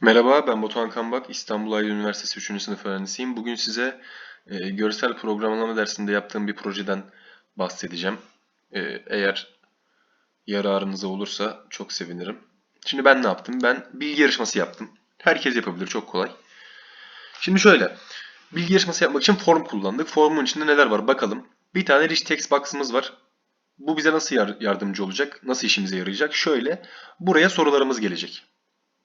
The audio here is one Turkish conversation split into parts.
Merhaba, ben Batuhan Kambak, İstanbul Aydın Üniversitesi 3. sınıf öğrencisiyim. Bugün size e, görsel programlama dersinde yaptığım bir projeden bahsedeceğim. E, eğer yararınıza olursa çok sevinirim. Şimdi ben ne yaptım? Ben bilgi yarışması yaptım. Herkes yapabilir, çok kolay. Şimdi şöyle, bilgi yarışması yapmak için form kullandık. Formun içinde neler var bakalım. Bir tane rich text box'ımız var. Bu bize nasıl yar- yardımcı olacak? Nasıl işimize yarayacak? Şöyle, buraya sorularımız gelecek.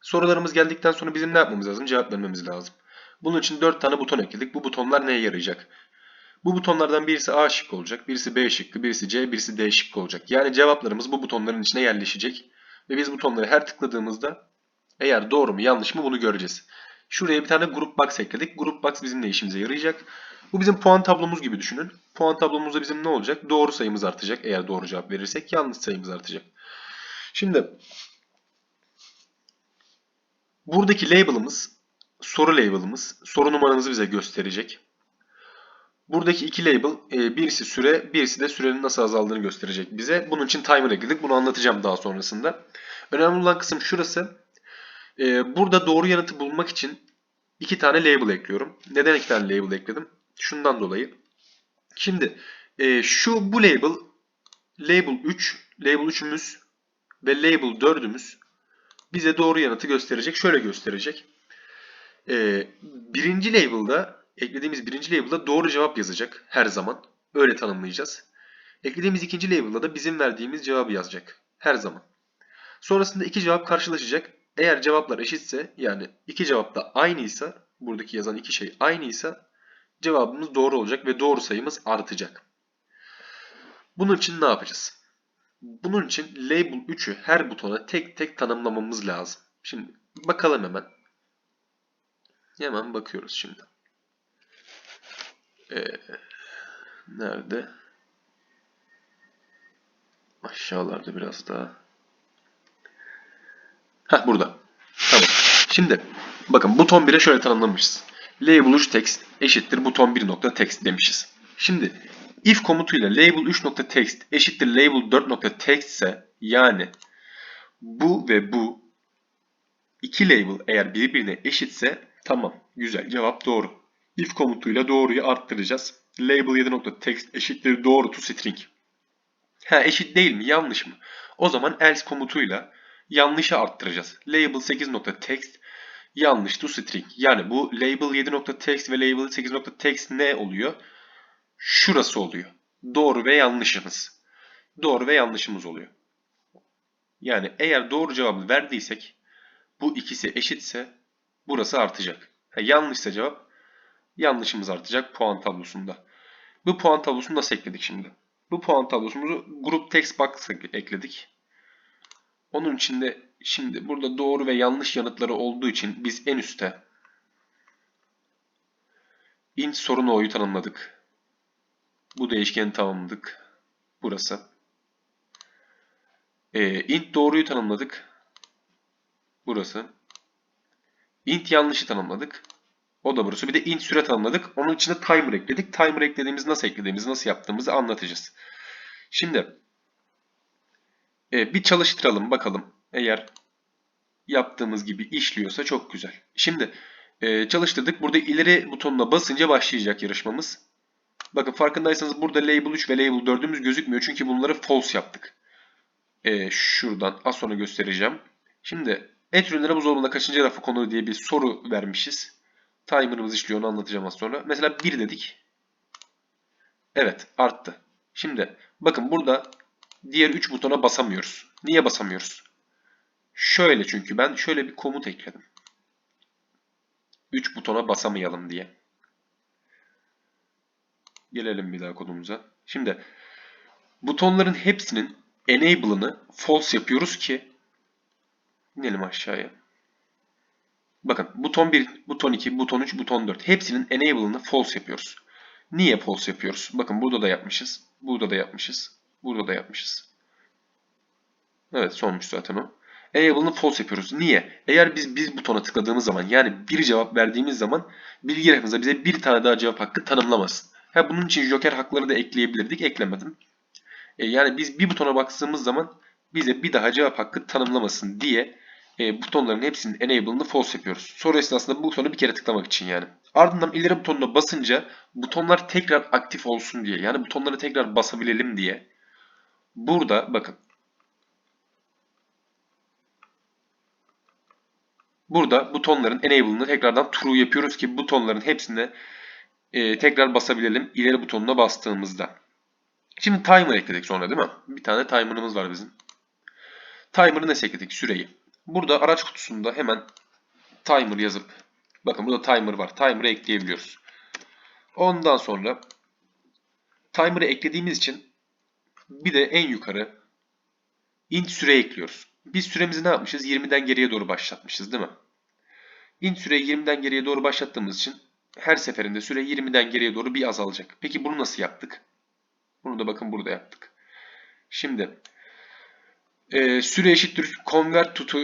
Sorularımız geldikten sonra bizim ne yapmamız lazım? Cevap vermemiz lazım. Bunun için 4 tane buton ekledik. Bu butonlar neye yarayacak? Bu butonlardan birisi A şıkkı olacak, birisi B şıkkı, birisi C, birisi D şıkkı olacak. Yani cevaplarımız bu butonların içine yerleşecek. Ve biz butonları her tıkladığımızda eğer doğru mu yanlış mı bunu göreceğiz. Şuraya bir tane grup box ekledik. Grup box bizim ne işimize yarayacak? Bu bizim puan tablomuz gibi düşünün. Puan tablomuzda bizim ne olacak? Doğru sayımız artacak eğer doğru cevap verirsek. Yanlış sayımız artacak. Şimdi Buradaki label'ımız soru label'ımız. Soru numaranızı bize gösterecek. Buradaki iki label e, birisi süre, birisi de sürenin nasıl azaldığını gösterecek bize. Bunun için timer ekledik. Bunu anlatacağım daha sonrasında. Önemli olan kısım şurası. E, Burada doğru yanıtı bulmak için iki tane label ekliyorum. Neden iki tane label ekledim? Şundan dolayı. Şimdi e, şu bu label label 3, label 3'ümüz ve label 4'ümüz bize doğru yanıtı gösterecek. Şöyle gösterecek. Ee, birinci label'da eklediğimiz birinci label'da doğru cevap yazacak her zaman. Öyle tanımlayacağız. Eklediğimiz ikinci label'da da bizim verdiğimiz cevabı yazacak. Her zaman. Sonrasında iki cevap karşılaşacak. Eğer cevaplar eşitse yani iki cevap da aynıysa buradaki yazan iki şey aynıysa cevabımız doğru olacak ve doğru sayımız artacak. Bunun için ne yapacağız? Bunun için label 3'ü her butona tek tek tanımlamamız lazım. Şimdi bakalım hemen. Hemen bakıyoruz şimdi. Ee, nerede? Aşağılarda biraz daha. Heh burada. Tamam. Şimdi bakın buton 1'e şöyle tanımlamışız. Label 3 text eşittir buton 1 nokta text demişiz. Şimdi if komutuyla label 3 nokta text eşittir label 4 nokta text ise yani bu ve bu iki label eğer birbirine eşitse tamam güzel cevap doğru. If komutuyla doğruyu arttıracağız. Label 7 nokta text eşittir doğru to string. Ha eşit değil mi? Yanlış mı? O zaman else komutuyla yanlışı arttıracağız. Label 8 nokta text yanlış to string. Yani bu label 7 nokta text ve label 8 nokta text ne oluyor? Şurası oluyor. Doğru ve yanlışımız. Doğru ve yanlışımız oluyor. Yani eğer doğru cevabı verdiysek bu ikisi eşitse burası artacak. Ha, yanlışsa cevap yanlışımız artacak puan tablosunda. Bu puan tablosunu nasıl ekledik şimdi? Bu puan tablosumuzu grup text box ekledik. Onun içinde şimdi burada doğru ve yanlış yanıtları olduğu için biz en üstte int sorun o'yu tanımladık. Bu değişkeni tamamladık. Burası. Ee, int doğruyu tanımladık. Burası. int yanlışı tanımladık. O da burası. Bir de int süre tanımladık. Onun içine timer ekledik. Timer eklediğimizi nasıl eklediğimizi, nasıl yaptığımızı anlatacağız. Şimdi e, bir çalıştıralım bakalım. Eğer yaptığımız gibi işliyorsa çok güzel. Şimdi e, çalıştırdık. Burada ileri butonuna basınca başlayacak yarışmamız. Bakın farkındaysanız burada label 3 ve label 4'ümüz gözükmüyor. Çünkü bunları false yaptık. E, şuradan az sonra göstereceğim. Şimdi et ürünlere buzdolabında kaçıncı rafa konur diye bir soru vermişiz. Timer'ımız işliyor onu anlatacağım az sonra. Mesela 1 dedik. Evet arttı. Şimdi bakın burada diğer 3 butona basamıyoruz. Niye basamıyoruz? Şöyle çünkü ben şöyle bir komut ekledim. 3 butona basamayalım diye. Gelelim bir daha kodumuza. Şimdi butonların hepsinin enable'ını false yapıyoruz ki inelim aşağıya. Bakın buton 1, buton 2, buton 3, buton 4 hepsinin enable'ını false yapıyoruz. Niye false yapıyoruz? Bakın burada da yapmışız. Burada da yapmışız. Burada da yapmışız. Evet sonmuş zaten o. Enable'ını false yapıyoruz. Niye? Eğer biz biz butona tıkladığımız zaman yani bir cevap verdiğimiz zaman bilgi yarışmamıza bize bir tane daha cevap hakkı tanımlamasın. Ha, bunun için joker hakları da ekleyebilirdik. Eklemedim. E, yani biz bir butona baktığımız zaman bize bir daha cevap hakkı tanımlamasın diye e, butonların hepsinin enable'ını false yapıyoruz. Soru esnasında bu butonu bir kere tıklamak için yani. Ardından ileri butonuna basınca butonlar tekrar aktif olsun diye yani butonları tekrar basabilelim diye burada bakın Burada butonların enable'ını tekrardan true yapıyoruz ki butonların hepsine e, tekrar basabilelim ileri butonuna bastığımızda. Şimdi timer ekledik sonra değil mi? Bir tane timer'ımız var bizim. Timer'ı nasıl ekledik? Süreyi. Burada araç kutusunda hemen timer yazıp bakın burada timer var. Timer'ı ekleyebiliyoruz. Ondan sonra timer'ı eklediğimiz için bir de en yukarı int süre ekliyoruz. Biz süremizi ne yapmışız? 20'den geriye doğru başlatmışız değil mi? int süreyi 20'den geriye doğru başlattığımız için her seferinde süre 20'den geriye doğru bir azalacak. Peki bunu nasıl yaptık? Bunu da bakın burada yaptık. Şimdi e, süre eşittir convert to, to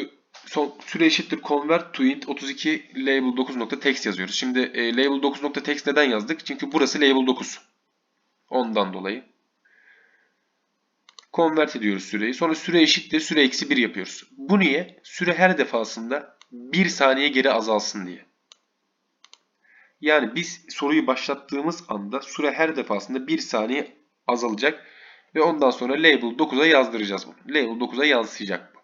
son, süre eşittir convert to int 32 label 9.text yazıyoruz. Şimdi e, label 9.text neden yazdık? Çünkü burası label 9. Ondan dolayı. Convert ediyoruz süreyi. Sonra süre eşittir süre eksi 1 yapıyoruz. Bu niye? Süre her defasında 1 saniye geri azalsın diye. Yani biz soruyu başlattığımız anda süre her defasında 1 saniye azalacak. Ve ondan sonra label 9'a yazdıracağız bunu. Label 9'a yansıyacak bu.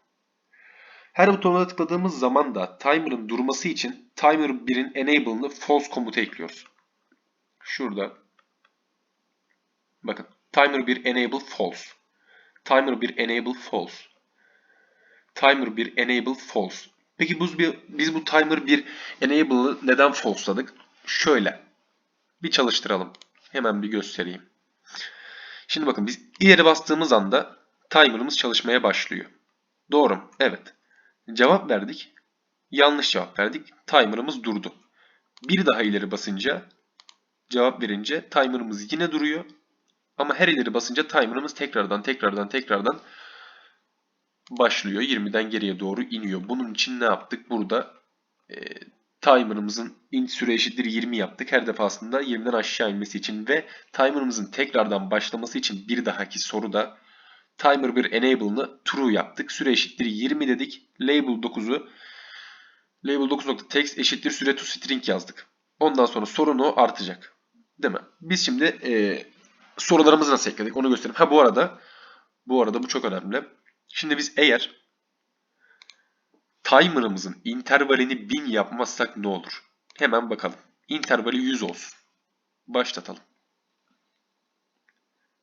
Her butonuna tıkladığımız zaman da timer'ın durması için timer 1'in enable'ını false komuta ekliyoruz. Şurada. Bakın. Timer 1 enable false. Timer 1 enable false. Timer 1 enable false. Peki biz, bu timer 1 enable'ı neden false'ladık? Şöyle. Bir çalıştıralım. Hemen bir göstereyim. Şimdi bakın biz ileri bastığımız anda timer'ımız çalışmaya başlıyor. Doğru mu? Evet. Cevap verdik. Yanlış cevap verdik. Timer'ımız durdu. Bir daha ileri basınca cevap verince timer'ımız yine duruyor. Ama her ileri basınca timer'ımız tekrardan tekrardan tekrardan başlıyor. 20'den geriye doğru iniyor. Bunun için ne yaptık? Burada e, timer'ımızın int süre eşittir 20 yaptık. Her defasında 20'den aşağı inmesi için ve timer'ımızın tekrardan başlaması için bir dahaki soruda timer 1 enable'ını true yaptık. Süre eşittir 20 dedik. Label 9'u label 9.text eşittir süre to string yazdık. Ondan sonra sorun o artacak. Değil mi? Biz şimdi e, sorularımızı nasıl ekledik onu göstereyim. Ha bu arada bu arada bu çok önemli. Şimdi biz eğer timer'ımızın intervalini 1000 yapmazsak ne olur? Hemen bakalım. Intervali 100 olsun. Başlatalım.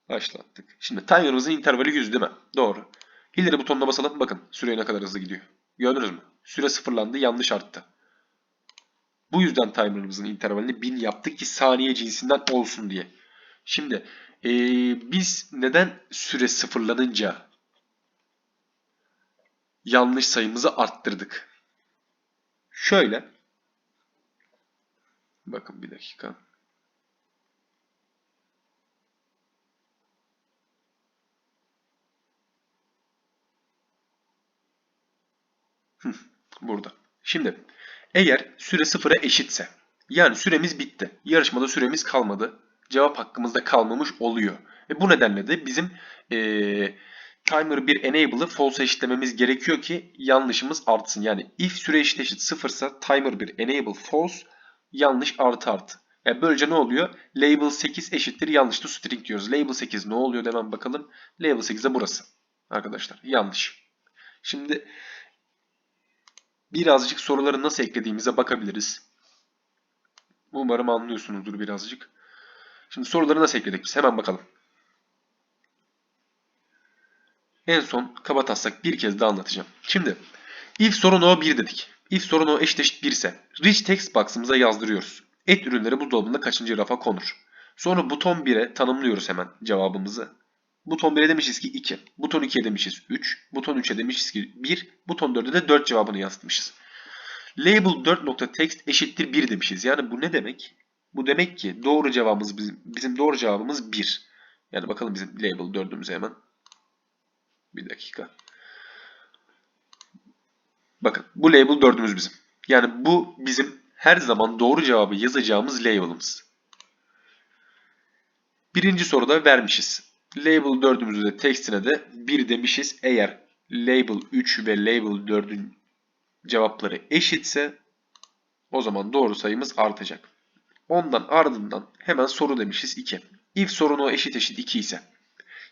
Başlattık. Şimdi timer'ımızın intervali 100 değil mi? Doğru. İleri butonuna basalım. Bakın süre ne kadar hızlı gidiyor. Gördünüz mü? Süre sıfırlandı. Yanlış arttı. Bu yüzden timer'ımızın intervalini 1000 yaptık ki saniye cinsinden olsun diye. Şimdi ee, biz neden süre sıfırlanınca yanlış sayımızı arttırdık? Şöyle. Bakın bir dakika. Burada. Şimdi eğer süre sıfıra eşitse yani süremiz bitti. Yarışmada süremiz kalmadı. Cevap hakkımızda kalmamış oluyor. E bu nedenle de bizim e, timer bir enable'ı false eşitlememiz gerekiyor ki yanlışımız artsın. Yani if süre eşit eşit sıfırsa timer bir enable false yanlış artı artı. Yani böylece ne oluyor? Label 8 eşittir yanlış to string diyoruz. Label 8 ne oluyor demem bakalım. Label 8 de burası. Arkadaşlar yanlış. Şimdi birazcık soruları nasıl eklediğimize bakabiliriz. Umarım anlıyorsunuzdur birazcık. Şimdi soruları nasıl ekledik biz? Hemen bakalım. En son kaba taslak bir kez daha anlatacağım. Şimdi if sorun o 1 dedik. If sorun o eşit eşit 1 ise rich text box'ımıza yazdırıyoruz. Et ürünleri buzdolabında kaçıncı rafa konur? Sonra buton 1'e tanımlıyoruz hemen cevabımızı. Buton 1'e demişiz ki 2. Buton 2'ye demişiz 3. Buton 3'e demişiz ki 1. Buton 4'e de 4 cevabını yansıtmışız. Label 4.text eşittir 1 demişiz. Yani bu ne demek? Bu demek ki doğru cevabımız bizim, bizim doğru cevabımız 1. Yani bakalım bizim label 4'ümüze hemen. Bir dakika. Bakın bu label 4'ümüz bizim. Yani bu bizim her zaman doğru cevabı yazacağımız label'ımız. Birinci soruda vermişiz. Label 4'ümüzü de textine de 1 demişiz. Eğer label 3 ve label 4'ün cevapları eşitse o zaman doğru sayımız artacak. Ondan ardından hemen soru demişiz 2. If sorunu eşit eşit 2 ise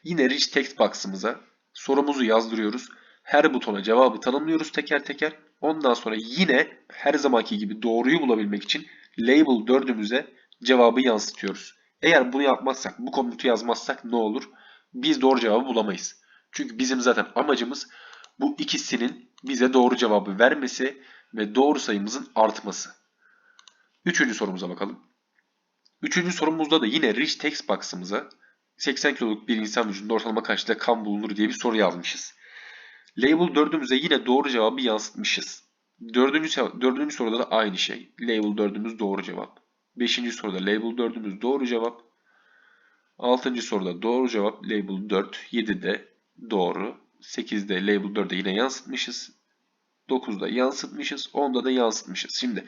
yine rich text box'ımıza sorumuzu yazdırıyoruz. Her butona cevabı tanımlıyoruz teker teker. Ondan sonra yine her zamanki gibi doğruyu bulabilmek için label 4'ümüze cevabı yansıtıyoruz. Eğer bunu yapmazsak, bu komutu yazmazsak ne olur? Biz doğru cevabı bulamayız. Çünkü bizim zaten amacımız bu ikisinin bize doğru cevabı vermesi ve doğru sayımızın artması. Üçüncü sorumuza bakalım. Üçüncü sorumuzda da yine rich text box'ımıza 80 kiloluk bir insan vücudunda ortalama kaçta kan bulunur diye bir soru yazmışız. Label 4'ümüze yine doğru cevabı yansıtmışız. Dördüncü, dördüncü soruda da aynı şey. Label 4'ümüz doğru cevap. Beşinci soruda label 4'ümüz doğru cevap. Altıncı soruda doğru cevap label 4. 7'de doğru. 8'de label 4'e yine yansıtmışız. 9'da yansıtmışız. 10'da da yansıtmışız. Şimdi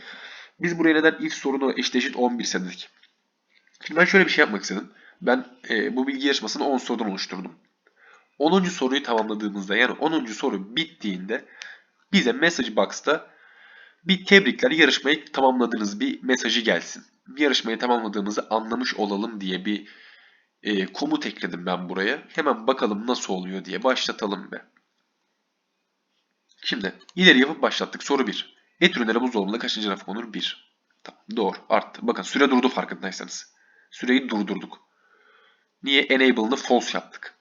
biz buraya neden if sorunu eşit 11 ise dedik. Şimdi ben şöyle bir şey yapmak istedim. Ben e, bu bilgi yarışmasını 10 sorudan oluşturdum. 10. soruyu tamamladığımızda yani 10. soru bittiğinde bize message box'ta bir tebrikler yarışmayı tamamladığınız bir mesajı gelsin. Yarışmayı tamamladığımızı anlamış olalım diye bir e, komut ekledim ben buraya. Hemen bakalım nasıl oluyor diye başlatalım be. Şimdi ileri yapıp başlattık. Soru 1. Et ürünleri buzdolabında kaçıncı raf konur? 1. Tamam, doğru arttı. Bakın süre durdu farkındaysanız. Süreyi durdurduk. Niye? Enable'ını false yaptık.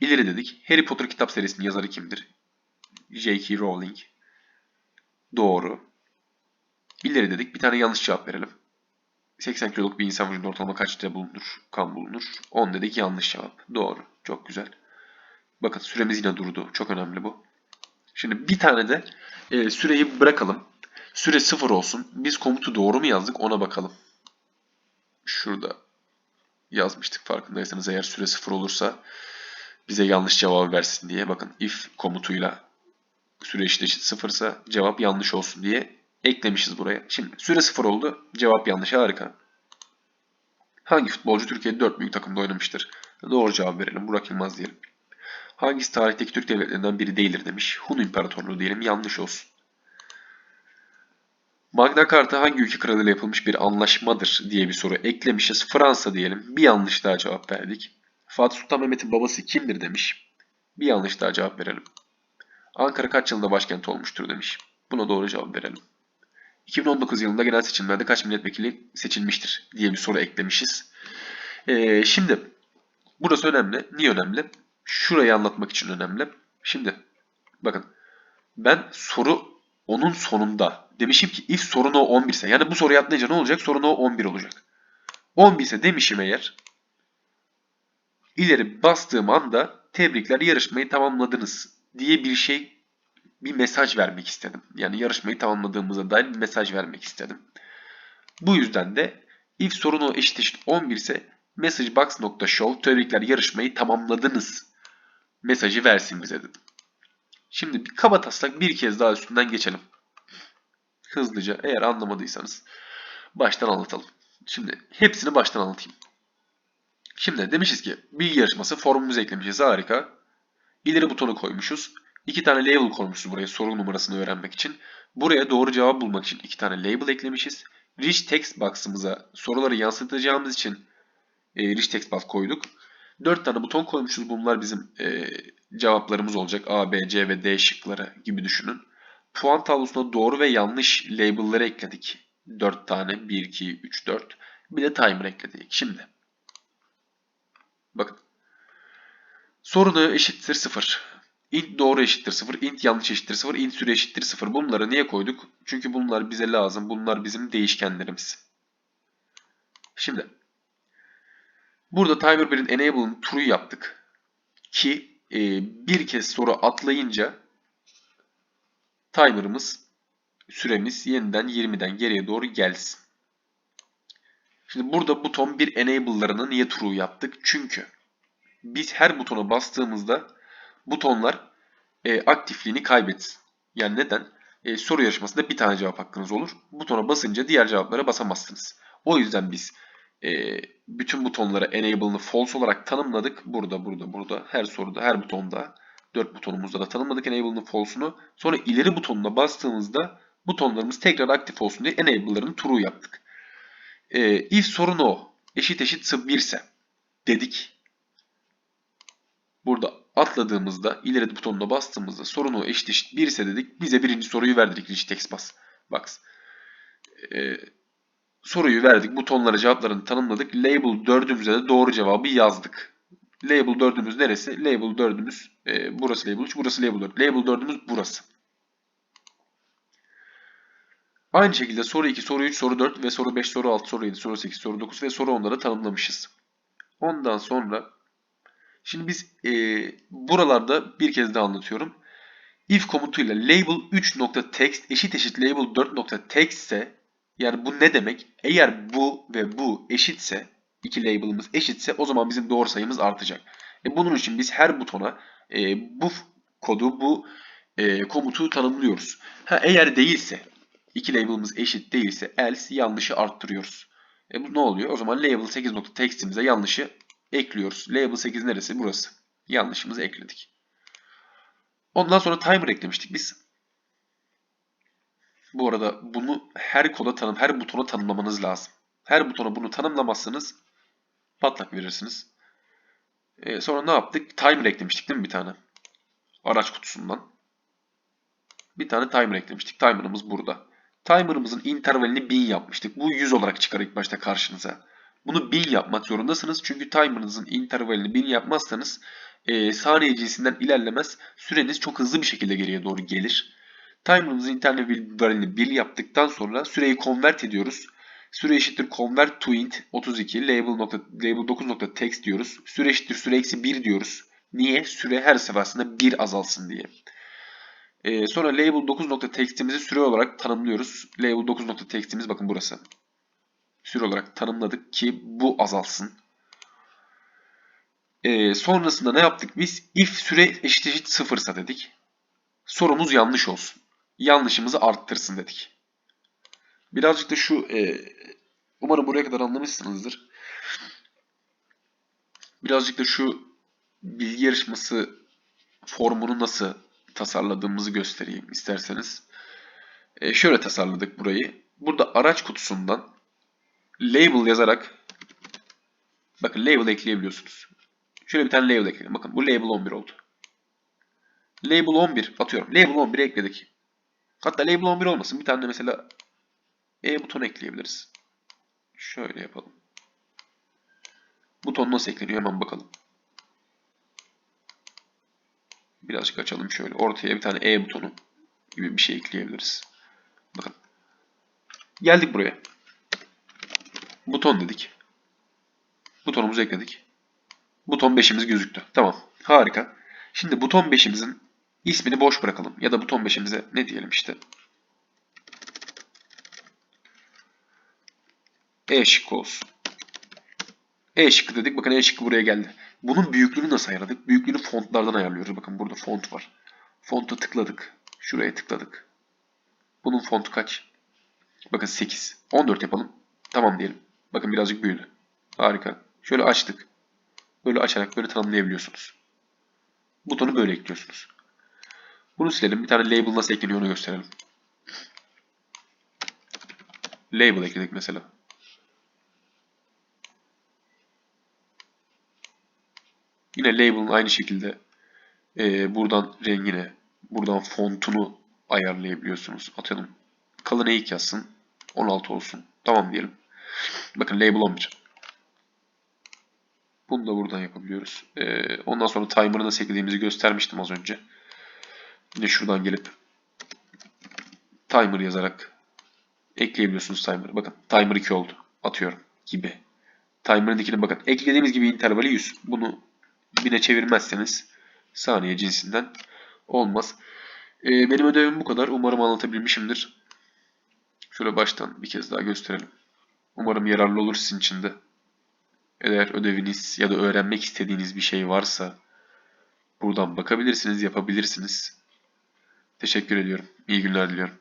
İleri dedik. Harry Potter kitap serisinin yazarı kimdir? J.K. Rowling. Doğru. İleri dedik. Bir tane yanlış cevap verelim. 80 kiloluk bir insan vücudunda ortalama kaçta bulunur? Kan bulunur. 10 dedik yanlış cevap. Doğru. Çok güzel. Bakın süremiz yine durdu. Çok önemli bu. Şimdi bir tane de e, süreyi bırakalım. Süre 0 olsun. Biz komutu doğru mu yazdık ona bakalım. Şurada yazmıştık farkındaysanız eğer süre 0 olursa bize yanlış cevabı versin diye. Bakın if komutuyla süre eşit eşit 0 ise cevap yanlış olsun diye eklemişiz buraya. Şimdi süre 0 oldu. Cevap yanlış. Harika. Hangi futbolcu Türkiye'de 4 büyük takımda oynamıştır? Doğru cevap verelim. Burak Yılmaz diyelim. Hangisi tarihteki Türk devletlerinden biri değildir demiş. Hun İmparatorluğu diyelim. Yanlış olsun. Magna Carta hangi ülke kralıyla yapılmış bir anlaşmadır diye bir soru eklemişiz. Fransa diyelim. Bir yanlış daha cevap verdik. Fatih Sultan Mehmet'in babası kimdir demiş. Bir yanlış daha cevap verelim. Ankara kaç yılında başkent olmuştur demiş. Buna doğru cevap verelim. 2019 yılında genel seçimlerde kaç milletvekili seçilmiştir diye bir soru eklemişiz. Ee, şimdi burası önemli. Niye önemli? Şurayı anlatmak için önemli. Şimdi bakın ben soru onun sonunda demişim ki if sorun o 11 ise yani bu soruyu atlayınca ne olacak? Sorun o 11 olacak. 11 ise demişim eğer ileri bastığım anda tebrikler yarışmayı tamamladınız diye bir şey bir mesaj vermek istedim. Yani yarışmayı tamamladığımıza dair bir mesaj vermek istedim. Bu yüzden de if sorunu eşit eşit 11 ise messagebox.show tebrikler yarışmayı tamamladınız mesajı versin bize dedim. Şimdi bir kaba taslak bir kez daha üstünden geçelim. Hızlıca eğer anlamadıysanız baştan anlatalım. Şimdi hepsini baştan anlatayım. Şimdi demişiz ki bilgi yarışması formumuzu eklemişiz harika. İleri butonu koymuşuz. İki tane label koymuşuz buraya soru numarasını öğrenmek için. Buraya doğru cevap bulmak için iki tane label eklemişiz. Rich text box'ımıza soruları yansıtacağımız için e, rich text box koyduk. Dört tane buton koymuşuz. Bunlar bizim e, cevaplarımız olacak. A, B, C ve D şıkları gibi düşünün. Puan tablosuna doğru ve yanlış label'ları ekledik. 4 tane. 1, 2, 3, 4. Bir de timer ekledik. Şimdi. Bakın. Sorunu eşittir 0. int doğru eşittir 0. int yanlış eşittir 0. int süre eşittir 0. Bunları niye koyduk? Çünkü bunlar bize lazım. Bunlar bizim değişkenlerimiz. Şimdi. Burada timer 1'in enable'ın true'yu yaptık. Ki e, bir kez soru atlayınca timer'ımız süremiz yeniden 20'den geriye doğru gelsin. Şimdi burada buton bir enable'larını niye true yaptık? Çünkü biz her butona bastığımızda butonlar e, aktifliğini kaybetsin. Yani neden? E, soru yarışmasında bir tane cevap hakkınız olur. Butona basınca diğer cevaplara basamazsınız. O yüzden biz e, bütün butonlara enable'ını false olarak tanımladık. Burada, burada, burada, her soruda, her butonda 4 butonumuzda da tanımladık enable'ın false'unu. Sonra ileri butonuna bastığımızda butonlarımız tekrar aktif olsun diye enable'ların true yaptık. Ee, if sorun o eşit eşit 1 ise dedik. Burada atladığımızda ileri butonuna bastığımızda sorun o eşit eşit 1 ise dedik. Bize birinci soruyu verdik rich text bas. Bak. Ee, soruyu verdik. Butonlara cevaplarını tanımladık. Label 4'ümüze de doğru cevabı yazdık. Label 4'ümüz neresi? Label 4'ümüz e, burası label 3, burası label 4. Label 4'ümüz burası. Aynı şekilde soru 2, soru 3, soru 4 ve soru 5, soru 6, soru 7, soru 8, soru 9 ve soru 10'ları tanımlamışız. Ondan sonra şimdi biz e, buralarda bir kez daha anlatıyorum. If komutuyla label 3.text eşit eşit label 4.text ise yani bu ne demek? Eğer bu ve bu eşitse iki label'ımız eşitse o zaman bizim doğru sayımız artacak. E bunun için biz her butona e, bu kodu, bu e, komutu tanımlıyoruz. Ha, eğer değilse, iki label'ımız eşit değilse else yanlışı arttırıyoruz. E bu ne oluyor? O zaman label 8.text'imize yanlışı ekliyoruz. Label 8 neresi? Burası. Yanlışımızı ekledik. Ondan sonra timer eklemiştik biz. Bu arada bunu her koda tanım, her butona tanımlamanız lazım. Her butona bunu tanımlamazsanız patlak verirsiniz. Ee, sonra ne yaptık? Timer eklemiştik değil mi bir tane? Araç kutusundan. Bir tane timer eklemiştik. Timer'ımız burada. Timer'ımızın intervalini 1000 yapmıştık. Bu 100 olarak çıkar ilk başta karşınıza. Bunu 1000 yapmak zorundasınız. Çünkü timer'ınızın intervalini 1000 yapmazsanız e, saniye cinsinden ilerlemez. Süreniz çok hızlı bir şekilde geriye doğru gelir. Timer'ımızın intervalini 1 yaptıktan sonra süreyi convert ediyoruz. Süre eşittir convert to int 32 label, nokta, label 9.text diyoruz. Süre eşittir süre eksi 1 diyoruz. Niye? Süre her seferinde 1 azalsın diye. Ee, sonra label 9.text'imizi süre olarak tanımlıyoruz. Label 9.text'imiz bakın burası. Süre olarak tanımladık ki bu azalsın. Ee, sonrasında ne yaptık biz? If süre eşit eşit 0 ise dedik. Sorumuz yanlış olsun. Yanlışımızı arttırsın dedik. Birazcık da şu e, umarım buraya kadar anlamışsınızdır. Birazcık da şu bilgi yarışması formunu nasıl tasarladığımızı göstereyim isterseniz. E, şöyle tasarladık burayı. Burada araç kutusundan label yazarak bakın label ekleyebiliyorsunuz. Şöyle bir tane label ekledim. Bakın bu label 11 oldu. Label 11 atıyorum. Label 11 ekledik. Hatta label 11 olmasın. Bir tane de mesela e buton ekleyebiliriz. Şöyle yapalım. Buton nasıl ekleniyor hemen bakalım. Birazcık açalım şöyle. Ortaya bir tane E butonu gibi bir şey ekleyebiliriz. Bakın. Geldik buraya. Buton dedik. Butonumuzu ekledik. Buton 5'imiz gözüktü. Tamam. Harika. Şimdi buton 5'imizin ismini boş bırakalım. Ya da buton 5'imize ne diyelim işte. E şıkkı olsun. E şıkkı dedik. Bakın E şıkkı buraya geldi. Bunun büyüklüğünü nasıl ayarladık? Büyüklüğünü fontlardan ayarlıyoruz. Bakın burada font var. Fonta tıkladık. Şuraya tıkladık. Bunun fontu kaç? Bakın 8. 14 yapalım. Tamam diyelim. Bakın birazcık büyüdü. Harika. Şöyle açtık. Böyle açarak böyle tanımlayabiliyorsunuz. Butonu böyle ekliyorsunuz. Bunu silelim. Bir tane label nasıl ekleniyor onu gösterelim. Label ekledik mesela. Yine label'ın aynı şekilde e, buradan rengine, buradan fontunu ayarlayabiliyorsunuz. Atalım. Kalın eğik yazsın. 16 olsun. Tamam diyelim. Bakın label 11. Bunu da buradan yapabiliyoruz. E, ondan sonra timer'ı nasıl eklediğimizi göstermiştim az önce. Yine şuradan gelip timer yazarak ekleyebiliyorsunuz timer'ı. Bakın timer 2 oldu. Atıyorum gibi. Timer'ın ikine bakın. Eklediğimiz gibi intervali 100. Bunu bine çevirmezseniz saniye cinsinden olmaz. Ee, benim ödevim bu kadar. Umarım anlatabilmişimdir. Şöyle baştan bir kez daha gösterelim. Umarım yararlı olur sizin için de. Eğer ödeviniz ya da öğrenmek istediğiniz bir şey varsa buradan bakabilirsiniz, yapabilirsiniz. Teşekkür ediyorum. İyi günler diliyorum.